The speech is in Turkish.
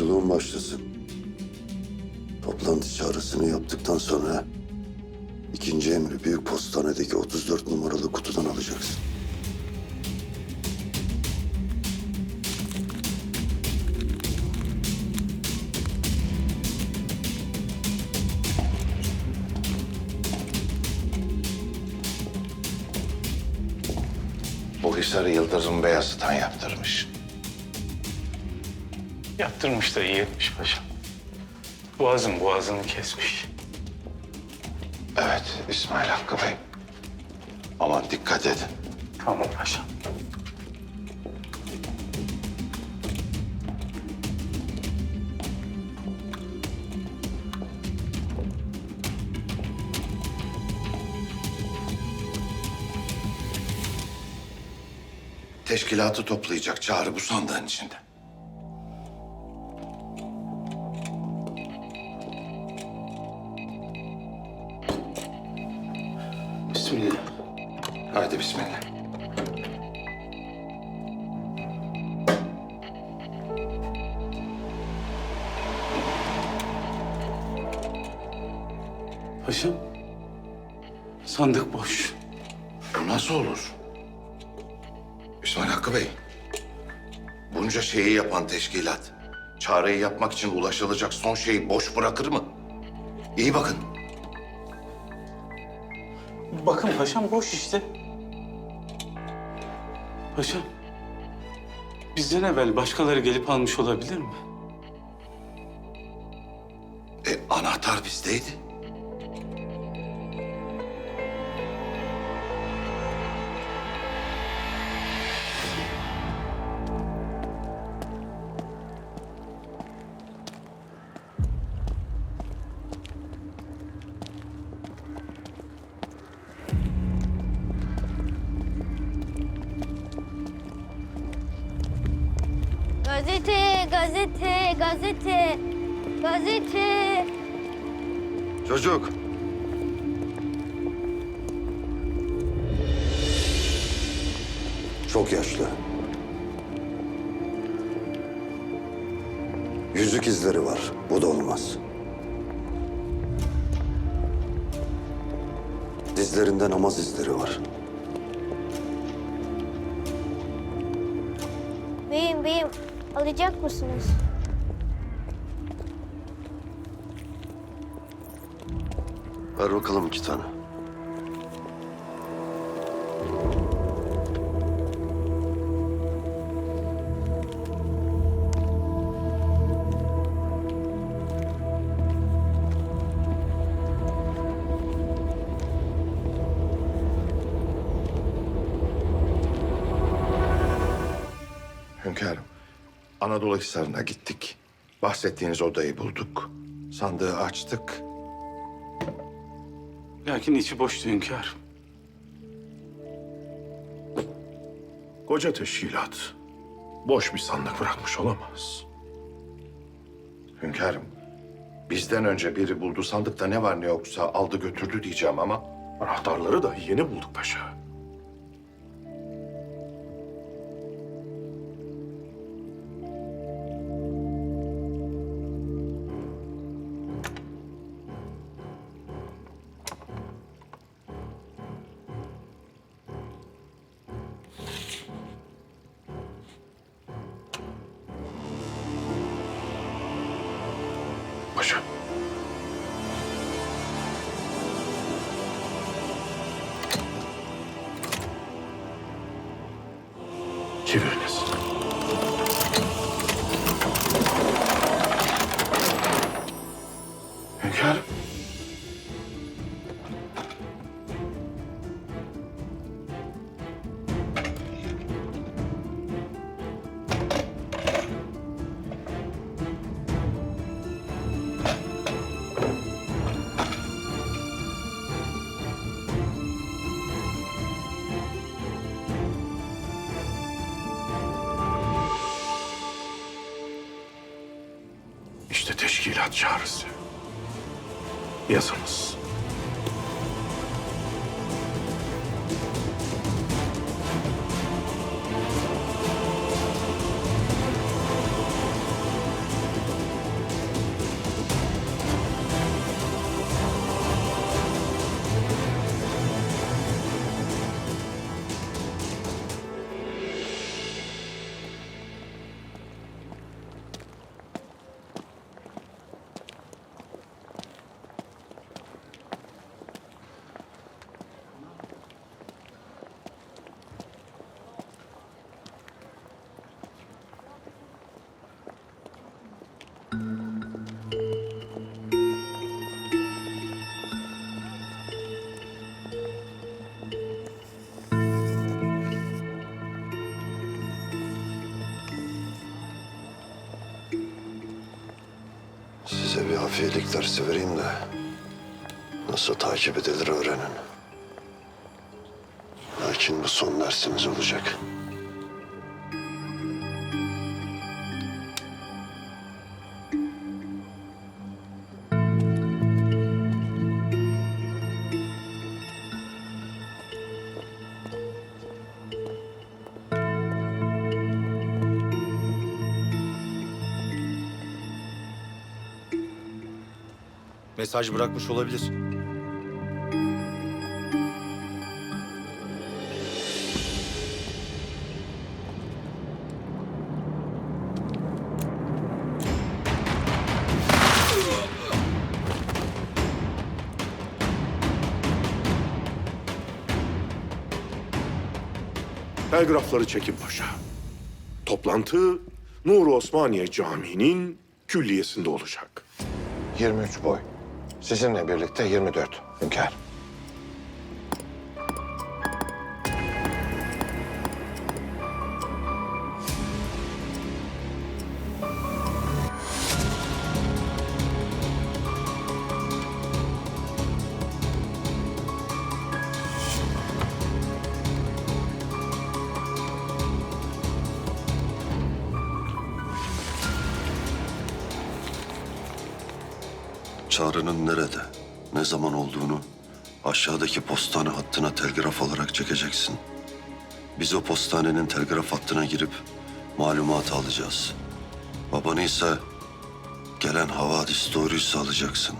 yolculuğun başlasın. Toplantı çağrısını yaptıktan sonra ikinci emri büyük postanedeki 34 numaralı kutudan alacaksın. Bu Hisar'ı Yıldırım Beyazıt'tan yaptırmış. Yaptırmış da iyi etmiş paşam. Boğazın boğazını kesmiş. Evet İsmail Hakkı Bey. Aman dikkat edin. Tamam paşam. Teşkilatı toplayacak çağrı bu sandığın içinde. Bismillah. Paşam. Sandık boş. Bu nasıl olur? İsmail Hakkı Bey. Bunca şeyi yapan teşkilat çağrıyı yapmak için ulaşılacak son şeyi boş bırakır mı? İyi bakın. Bakın paşam boş işte. Paşam. Bizden evvel başkaları gelip almış olabilir mi? E, anahtar bizdeydi. Gazete, gazete, gazete, gazete. Çocuk. Çok yaşlı. Yüzük izleri var. Bu da olmaz. Dizlerinde namaz izleri var. Beyim, beyim alacak mısınız? Ver bakalım iki tane. Hünkârım, Anadolu Hisarı'na gittik. Bahsettiğiniz odayı bulduk. Sandığı açtık. Lakin içi boştu hünkârım. Koca teşkilat boş bir sandık bırakmış olamaz. Hünkârım, bizden önce biri buldu sandıkta ne var ne yoksa aldı götürdü diyeceğim ama... Anahtarları dahi yeni bulduk paşa. Paşa. Çeviriniz. İşte teşkilat çağrısı. Yazınız. Kafiyelik dersi vereyim de nasıl takip edilir öğrenin. Lakin bu son dersimiz olacak. Mesaj bırakmış olabilir. Telgrafları çekin paşa. Toplantı Nur Osmaniye Camii'nin külliyesinde olacak. 23 boy. Sizinle birlikte 24 hünkâr. Çağrı'nın nerede, ne zaman olduğunu aşağıdaki postane hattına telgraf olarak çekeceksin. Biz o postanenin telgraf hattına girip malumatı alacağız. Babanı ise gelen havadis doğruysa alacaksın.